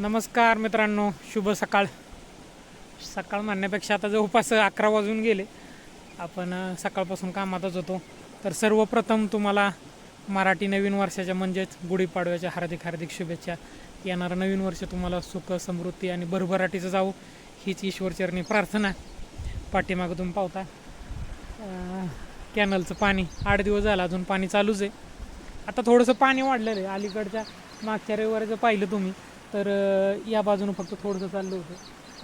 नमस्कार मित्रांनो शुभ सकाळ. सकाळ म्हणण्यापेक्षा आता जवळपास अकरा वाजून गेले. आपण सकाळपासून कामातच होतो. तर सर्वप्रथम तुम्हाला मराठी नवीन वर्षाच्या म्हणजेच गुढीपाडव्याच्या हार्दिक हार्दिक शुभेच्छा. येणारं नवीन वर्ष तुम्हाला सुख समृद्धी आणि भरभराटीचं जाऊ हीच ईश्वरचरणी प्रार्थना. पाठीमागं तुम्ही पावता कॅनलचं पाणी. आठ दिवस झाला अजून पाणी चालूच आहे. आता थोडंसं पाणी वाढलेलं आहे. अलीकडच्या मागच्या रविवारी जर पाहिलं तुम्ही. तर या बाजूनं फक्त थोडंसं चाललं होतं.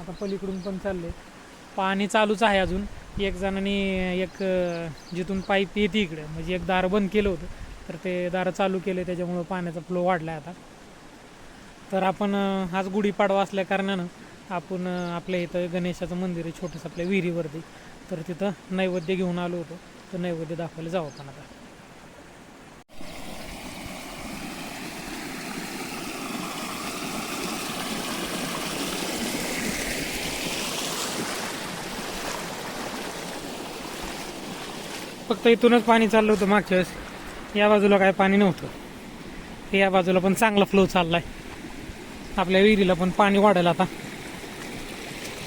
आता पलीकडून पण चाललं आहे पाणी चालूच आहे अजून. एक जणांनी एक जिथून पाईप येते इकडे. म्हणजे एक दार बंद केलं होतं. तर ते दारं चालू केले. त्याच्यामुळं पाण्याचा फ्लो वाढला आहे आता. तर आपण आज गुढीपाडवा असल्या कारणानं आपण आपल्या इथं गणेशाचं मंदिर आहे छोटंसं आपल्या विहिरीवरती. तर तिथं नैवेद्य घेऊन आलो होतो. तर नैवेद्य दाखवायला जाऊ आपण आता. फक्त इथूनच पाणी चाललं होतं मागच्या वेळेस. या बाजूला काय पाणी नव्हतं. या बाजूला पण चांगला फ्लो चाललाय. आपल्या विहिरीला पण पाणी वाढेल आता.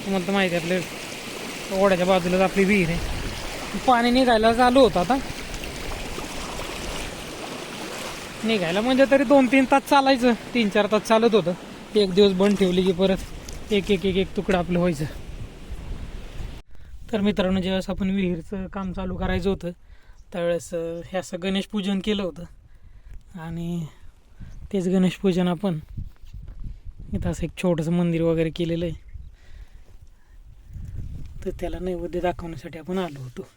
तुम्हाला तर माहिती आहे आपल्या ओढ्याच्या बाजूलाच आपली विहीर आहे. पाणी निघायला चालू होतं आता. निघायला म्हणजे तरी दोन तीन तास चालायचं. तीन चार तास चालत होतं. एक दिवस बंद ठेवली की परत एक एक एक एक तुकडं आपलं व्हायचं. तर मित्रांनो ज्यावेळेस आपण विहीरचं काम चालू करायचं होतं त्यावेळेस हे असं गणेश पूजन केलं होतं. आणि तेच गणेश पूजन आपण इथं असं एक छोटंसं मंदिर वगैरे केलेलं आहे. तर त्याला नैवेद्य दाखवण्यासाठी आपण आलो होतो.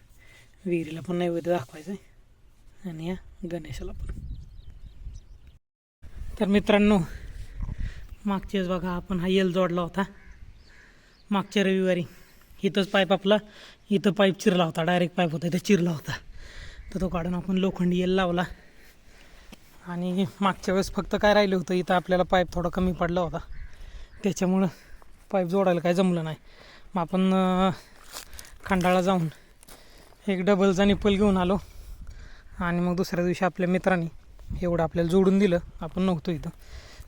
विहिरीला पण नैवेद्य दाखवायचं आहे आणि या गणेशाला पण. तर मित्रांनो मागच्याच बघा आपण हा यल जोडला होता. मागच्या रविवारी. इथंच पाईप आपला इथं पाईप चिरला होता डायरेक्ट पाईप होता इथं चिरला होता. तर तो काढून आपण लोखंडी येल लावला. आणि मागच्या वेळेस फक्त काय राहिलं होतं इथं आपल्याला पाईप थोडा कमी पडला होता. त्याच्यामुळं पाईप जोडायला काय जमलं नाही. मग आपण खंडाळा जाऊन एक डबलचा निपल घेऊन आलो. आणि मग दुसऱ्या दिवशी आपल्या मित्रांनी एवढं आपल्याला जोडून दिलं. आपण नव्हतो इथं.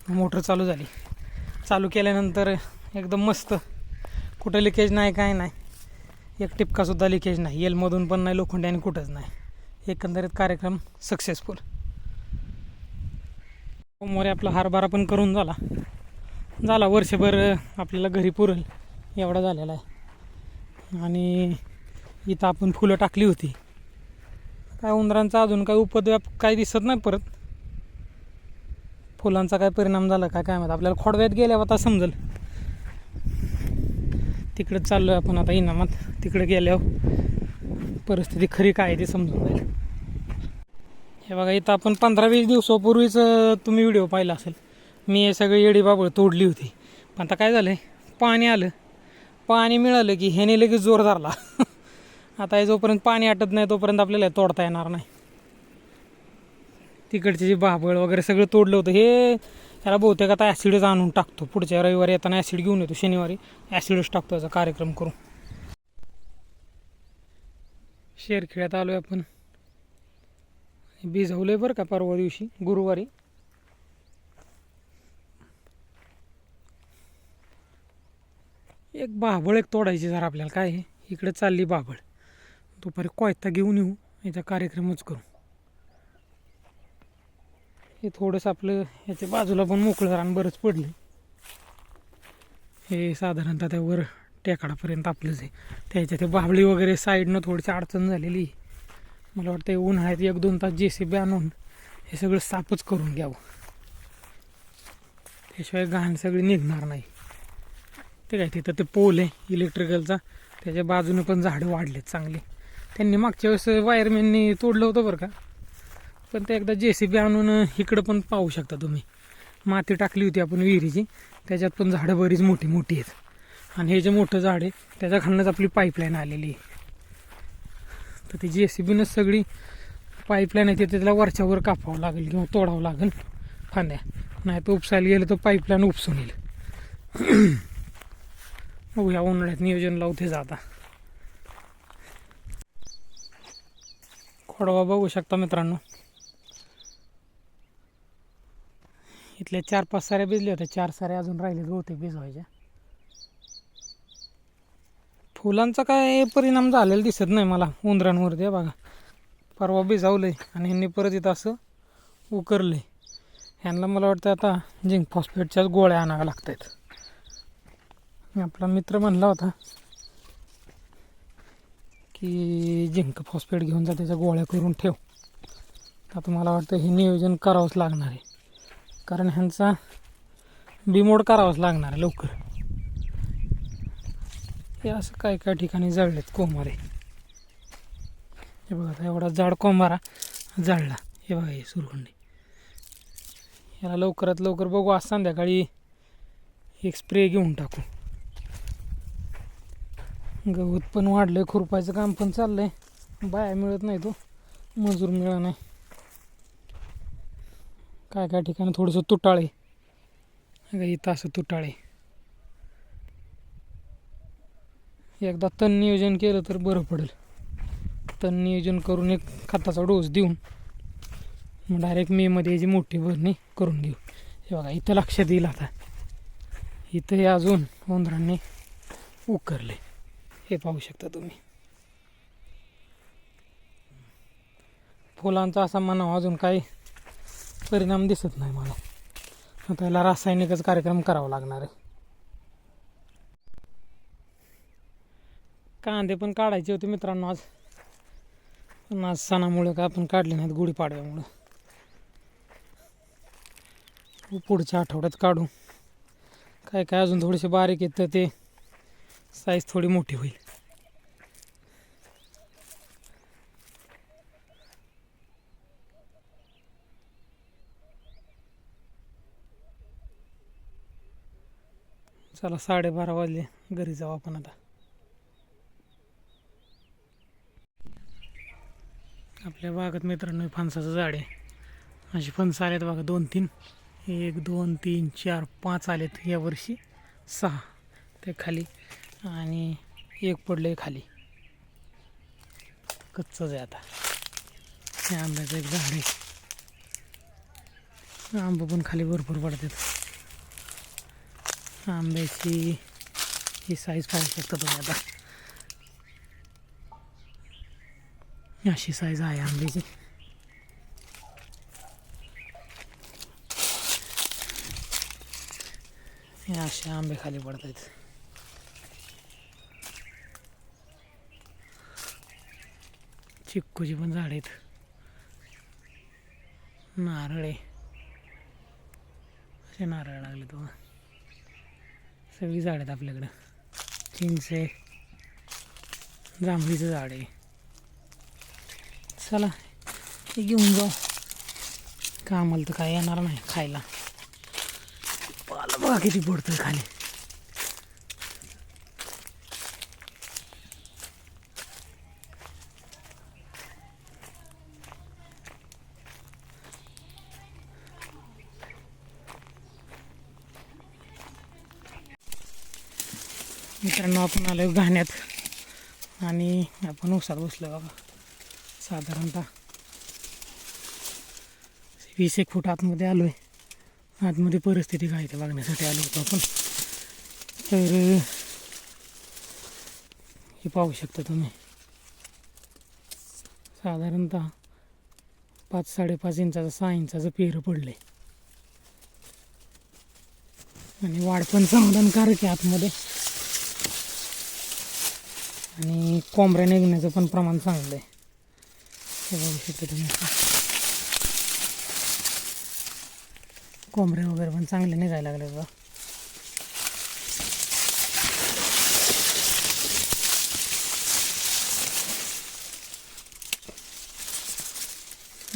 मोटर चालू झाली. चालू केल्यानंतर एकदम मस्त कुठं लिकेज नाही काय नाही. एक टिपकासुद्धा लिकेज नाही. येलमधून पण नाही लोखंडी आणि कुठंच नाही. एकंदरीत कार्यक्रम सक्सेसफुल सोमवारी आपला हारभारा पण करून झाला. झाला. वर्षभर आपल्याला घरी पुरेल. एवढा झालेला आहे. आणि इथं आपण फुलं टाकली होती. काय उंदरांचा अजून काय उपद्व्याप काय दिसत नाही परत. फुलांचा काय परिणाम झाला काय काय माहीत. आपल्याला खोडव्यात गेल्यावर आता समजेल. तिकडे चाललो आहे आपण आता इनामात. तिकडे गेल्यावर परिस्थिती खरी काय आहे ते समजून जाईल. हे बघा इथं आपण पंधरा वीस दिवसापूर्वीच तुम्ही व्हिडिओ पाहिला असेल. मी हे सगळी येडी बाबळ तोडली होती. पण आता काय झालं आहे पाणी आलं. पाणी मिळालं की ह्याने लगेच जोर धरला. आता जोपर्यंत पाणी आटत नाही तोपर्यंत आपल्याला तोडता येणार नाही. तिकडचे जे बाबळ वगैरे सगळं तोडलं होतं हे त्याला बहुतेक आता ॲसिडच आणून टाकतो. पुढच्या रविवारी येताना ॲसिड घेऊन येतो शनिवारी ॲसिडच टाकतो याचा कार्यक्रम करू शेरखेड्यात आलो आहे आपण. भिजवलं आहे बरं का परवा दिवशी गुरुवारी. एक बाभळ एक तोडायची जरा आपल्याला काय आहे इकडे चालली बाभळ दुपारी कोयता घेऊन येऊ याचा कार्यक्रमच करू. हे थोडंसं आपलं ह्याच्या बाजूला पण मोकळं रान बरंच पडलं हे साधारणतः त्यावर टेकडापर्यंत आपलंच आहे. त्याच्या ते बाबळी वगैरे साईडनं थोडीशी अडचण झालेली. मला वाटतं उन्हाळ्यात एक दोन तास जे सी बी आणून हे सगळं साफच करून घ्यावं. त्याशिवाय घाण सगळी निघणार नाही. ते काय तिथं ते पोल आहे इलेक्ट्रिकलचा त्याच्या बाजूने पण झाडं वाढलेत चांगले. त्यांनी मागच्या वेळेस वायरमॅननी तोडलं होतं बरं का? पण ते एकदा जे सी बी आणून इकडं पण पाहू शकता तुम्ही. माती टाकली होती आपण विहिरीची. त्याच्यात पण झाडं बरीच मोठी मोठी आहेत. आणि हे जे मोठं झाड आहे त्याच्या खालनंच आपली पाईपलाईन आलेली आहे. तर ती जे सी बीनंच सगळी पाईपलाईन आहे ते त्याला वरच्यावर कापावं लागेल किंवा तोडावं लागेल फांद्या नाही तर उपसायला गेलं तर पाईपलाईन उपसून येईल. बघू ह्या उन्हाळ्यात नियोजन लावते जाता खोडवा बघू शकता मित्रांनो. इथल्या चार पाच साऱ्या भिजल्या होत्या. चार साऱ्या अजून राहिले बहुतेक भिजवायच्या. फुलांचा काय परिणाम झालेला दिसत नाही मला उंदरांवरती द्या बघा. परवा भिजावलं आहे आणि ह्यांनी परत इथं असं उकरलं आहे ह्यांना मला वाटतं आता जिंक फॉस्फेटच्याच गोळ्या आणाव्या लागत आहेत आपला मित्र म्हणला होता की जिंक फॉस्फेट घेऊन जा त्याच्या गोळ्या करून ठेव. आता मला वाटतं हे नियोजन करावंच लागणार आहे. कारण ह्यांचा बिमोड करावाच लागणार आहे लवकर. हे असं काय काय ठिकाणी जळलेत कोंबारे? हे बघा एवढा जाड कोंबारा जळला. हे बघा हे सुरखंडी याला लवकरात लवकर बघू. आज संध्याकाळी एक स्प्रे घेऊन टाकू. गवत पण वाढलं खुरपायचं काम पण चाललंय. बाया मिळत नाही तो हो. मजूर मिळत नाही. काय काय ठिकाणी थोडंसं तुटाळे. का इथं असं तुटाळे. एकदा तण नियोजन केलं तर बरं पडेल. तण नियोजन करून एक खताचा डोस देऊन मग डायरेक्ट मेमध्ये याची मोठी भरणी करून घेऊ. हे बघा इथं लक्षात येईल आता. इथं हे अजून उंदरांनी उकरले. हे पाहू शकता तुम्ही. फुलांचा असा म्हणावा अजून काही परिणाम दिसत नाही मला. आता याला रासायनिकच कार्यक्रम करावा लागणार आहे. कांदे पण काढायचे होते मित्रांनो आज. पण आज सणामुळे का आपण काढले नाहीत गुढीपाडव्यामुळं. हो, पुढच्या आठवड्यात काढू. काय काय अजून थोडेसे बारीक येतं तर ते साईज थोडी मोठी होईल. चला साडेबारा वाजले. घरी जाऊ आपण आता. आपल्या बागात मित्रांनो फणसाचं झाड आहे. अशी फणसं आलेत बघा दोन तीन. एक दोन तीन चार पाच आलेत यावर्षी सहा. ते खाली. आणि एक पडलं खाली. कच्चंच आहे आता. हे आंब्याचं एक झाड आहे. आंबं पण खाली भरपूर पडतात. आंब्याची ही साईज पाहू शकता तुम्ही आता. अशी साईज आहे आंब्याची हे असे आंबे खाली पडत आहेत चिक्कूची पण झाड आहेत. नारळ. आहे असे नारळ लागले तुम्हाला. सगळी झाड आहेत आपल्याकडं. चिंच आहे जांभळीचं झाड आहे. चला हे घेऊन जाऊ. कामाला तर काय येणार नाही खायला. पाला बघा किती पडतोय खाली. मित्रांनो आपण आलो घाण्यात. आणि आपण उसात बसलो बाबा साधारणतः वीस एक फूट आतमध्ये आलो आहे आतमध्ये परिस्थिती काय ते बघण्यासाठी आलो होतो आपण. तर हे पाहू शकता तुम्ही. साधारणतः पाच साडेपाच इंचाचं सहा इंचाचं पेरं पडलं आणि वाढ पण समाधानकारक आहे आतमध्ये. आणि कोंबड्या निघण्याचं पण प्रमाण चांगलं आहे हे बघू शकता तुम्ही. कोंबडे वगैरे पण चांगले निघायला लागले बघा.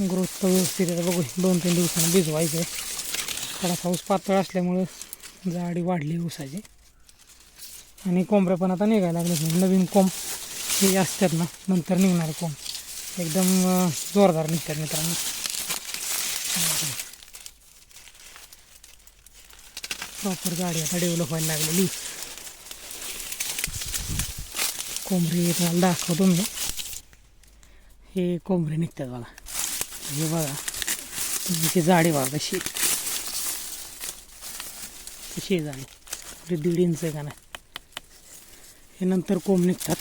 ग्रोथ तर व्यवस्थित आहे. बघू दोन तीन दिवसांनी भिजवायचं थोडा पाऊस पातळ असल्यामुळं जाडी वाढली ऊसाची. आणि कोंबऱ्या पण आता निघायला लागले. नवीन कोंब हे असतात ना नंतर निघणारे कोंब. एकदम जोरदार निघतात मित्रांनो. प्रॉपर गाडी आता डेव्हलप व्हायला लागलेली. कोंबरी तुम्हाला दाखवतो मी. हे कोंबरी निघतात बघा. हे बघा. तुमची जाडी बघा कशी. कशी जाडी दीड इंच आहे का नाही? हे नंतर कोंब निघतात.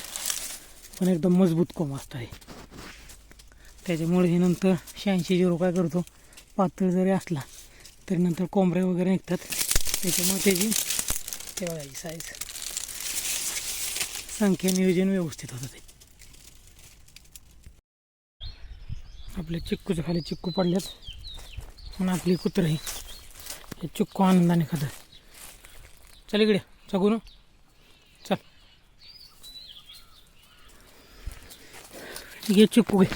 पण एकदम मजबूत कोंब असतं हे. त्याच्यामुळे हे नंतर शहाऐंशी झिरो काय करतो पातळ जरी असला तरी नंतर कोंबऱ्या वगैरे निघतात. त्याच्यामुळे त्याची तेव्हा साईज संख्या नियोजन व्यवस्थित होतं ते. आपल्या चिक्कूच्या खाली चिक्कू पडल्यात. पण आपली कुत्र हे. चिक्कू आनंदाने खातात. चल इकडे चगू ना. चल. घे चिक्कू घे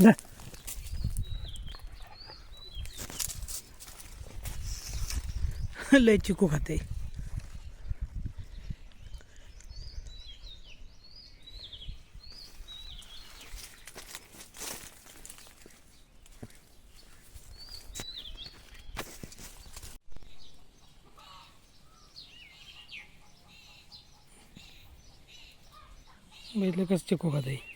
जा. लय चिकू हो खाते। बघितलं कसं चिकू खाते।